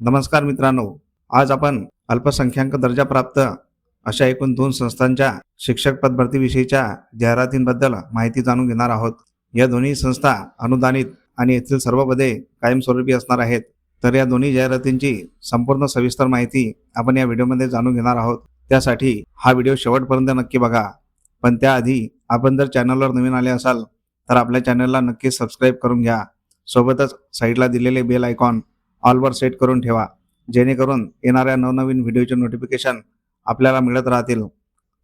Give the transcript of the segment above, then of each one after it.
नमस्कार मित्रांनो. आज आपण अल्पसंख्याक दर्जा प्राप्त अशा एकूण दोन संस्थांच्या शिक्षक पद भरतीविषयीच्या जाहिरातींबद्दल माहिती जाणून घेणार आहोत. या दोन्ही संस्था अनुदानित आणि येथील सर्व पदे कायमस्वरूपी असणार आहेत. तर या दोन्ही जाहिरातींची संपूर्ण सविस्तर माहिती आपण या व्हिडिओमध्ये जाणून घेणार आहोत. त्यासाठी हा व्हिडिओ शेवटपर्यंत नक्की बघा. पण त्याआधी आपण जर चॅनलवर नवीन आले असाल तर आपल्या चॅनलला नक्की सबस्क्राईब करून घ्या. सोबतच साईडला दिलेले बेल आयकॉन ऑलवर सेट करून ठेवा. जेणेकरून येणाऱ्या नवनवीन व्हिडिओचे नोटिफिकेशन आपल्याला मिळत राहतील.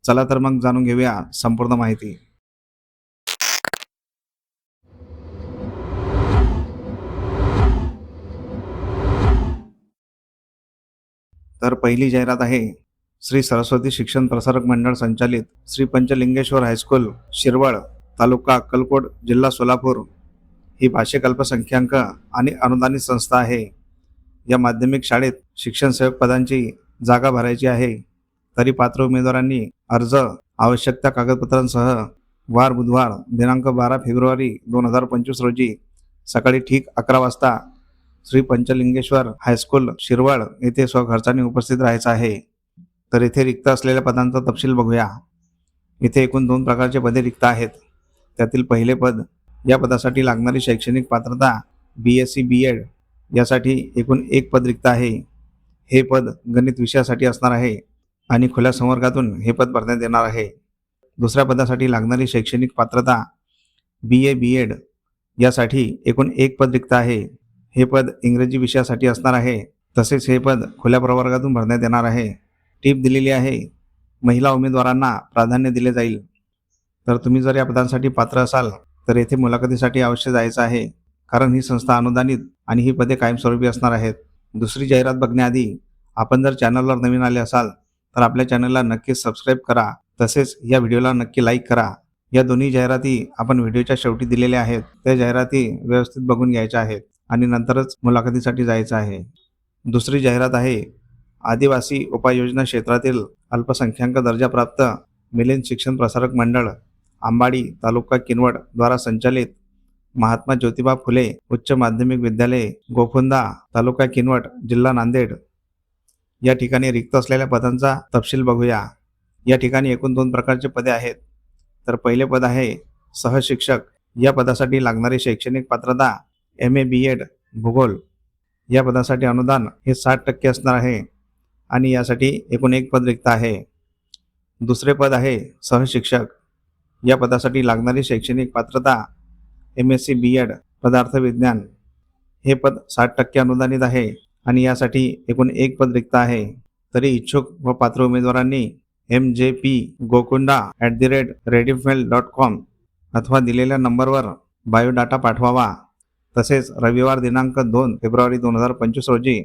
चला तर मग जाणून घेऊया संपूर्ण माहिती. तर पहिली जाहिरात आहे श्री सरस्वती शिक्षण प्रसारक मंडळ संचालित श्री पंचलिंगेश्वर हायस्कूल शिरवळ तालुका अक्कलकोट जिल्हा सोलापूर. ही भाषिक अल्पसंख्याक आणि अनुदानित संस्था आहे. या माध्यमिक शाळेत शिक्षण सेवक पदांची जागा भरायची आहे. तरी पात्र उमेदवारांनी अर्ज आवश्यक त्या कागदपत्रांसह वार बुधवार दिनांक बारा फेब्रुवारी दोन हजार पंचवीस रोजी सकाळी ठीक अकरा वाजता श्री पंचलिंगेश्वर हायस्कूल शिरवळ येथे स्वखर्चाने उपस्थित राहायचं आहे. तर येथे रिक्त असलेल्या पदांचा तपशील बघूया. इथे एकूण दोन प्रकारचे पदे रिक्त आहेत. त्यातील पहिले पद या पदासाठी लागणारी शैक्षणिक पात्रता B S C B Ed यासाठी एकूण एक पद रिक्त आहे. हे पद गणित विषयासाठी असणार आहे आणि खुल्या संवर्गातून हे पद भरण्यात येणार आहे. दुसऱ्या पदासाठी लागणारी शैक्षणिक पात्रता बी ए बी एड यासाठी एकूण एक पद रिक्त आहे. हे पद इंग्रजी विषयासाठी असणार आहे. तसेच हे पद खुल्या प्रवर्गातून भरण्यात येणार आहे. टीप दिलेली आहे. महिला उमेदवारांना प्राधान्य दिले जाईल. तर तुम्ही जर या पदांसाठी पात्र असाल तर येथे मुलाखतीसाठी अवश्य जायचं आहे. कारण ही संस्था अनुदानित आणि ही पदे कायमस्वरूपी असणार आहेत. दुसरी जाहिरात बघण्याआधी आपण जर चॅनलवर नवीन आले असाल तर आपल्या चॅनलला नक्कीच सबस्क्राईब करा. तसेच या व्हिडिओला नक्की लाईक करा. या दोन्ही जाहिराती आपण व्हिडिओच्या शेवटी दिलेल्या आहेत. त्या जाहिराती व्यवस्थित बघून घ्यायच्या आहेत आणि नंतरच मुलाखतीसाठी जायचं आहे. दुसरी जाहिरात आहे आदिवासी उपाययोजना क्षेत्रातील अल्पसंख्याक दर्जाप्राप्त मिलिंद शिक्षण प्रसारक मंडळ आंबाडी तालुका किनवट द्वारा संचालित महात्मा ज्योतिबा फुले उच्च माध्यमिक विद्यालय गोफुंदा तालुका किनवट जिल्हा नांदेड. या ठिकाणी रिक्त असलेल्या पदांचा तपशील बघूया. या ठिकाणी एकूण दोन प्रकारचे पदे आहेत. तर पहिले पद आहे सहशिक्षक. या पदासाठी लागणारी शैक्षणिक पात्रता एम ए बी एड भूगोल. या पदासाठी अनुदान हे साठ टक्के असणार आहे आणि यासाठी एकूण एक पद रिक्त आहे. दुसरे पद आहे सहशिक्षक. या पदासाठी लागणारी शैक्षणिक पात्रता M S C B Ed पदार्थ विज्ञान हे पद साठ टक्के अनुदानित आहे आणि यासाठी एकूण एक पद रिक्त आहे. तरी इच्छुक व पात्र उमेदवारांनी M J P Gokunda at the rate Rediffmail dot com अथवा दिलेल्या नंबरवर बायोडाटा पाठवावा. तसेच रविवार दिनांक दोन फेब्रुवारी दोन हजार पंचवीस रोजी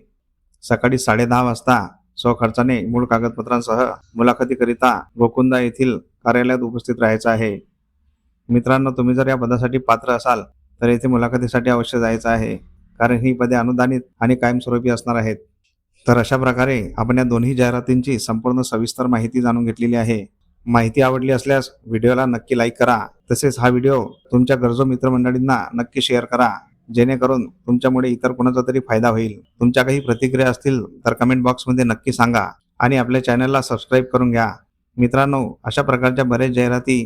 सकाळी साडेदहा वाजता स्वखर्चाने मूळ कागदपत्रांसह मुलाखतीकरिता गोकुंदा येथील कार्यालयात उपस्थित राहायचं आहे. मित्रांनो तुम्ही जर या पदासाठी पात्र असाल तर येथे मुलाखतीसाठी अवश्य जायचं आहे कारण ही पदे अनुदानित आणि कायमस्वरूपी असणार आहेत. तर अशा प्रकारे आपण या दोन्ही जाहिरातींची संपूर्ण सविस्तर माहिती जाणून घेतलेली आहे. माहिती आवडली असल्यास व्हिडिओला नक्की लाईक करा. तसेच हा व्हिडिओ तुमच्या गरजू मित्रमंडळींना नक्की शेअर करा जेणेकरून तुमच्यामुळे इतर कोणाचा तरी फायदा होईल. तुमच्या काही प्रतिक्रिया असतील तर कमेंट बॉक्समध्ये नक्की सांगा आणि आपल्या चॅनलला सबस्क्राईब करून घ्या. मित्रांनो अशा प्रकारच्या बऱ्याच जाहिराती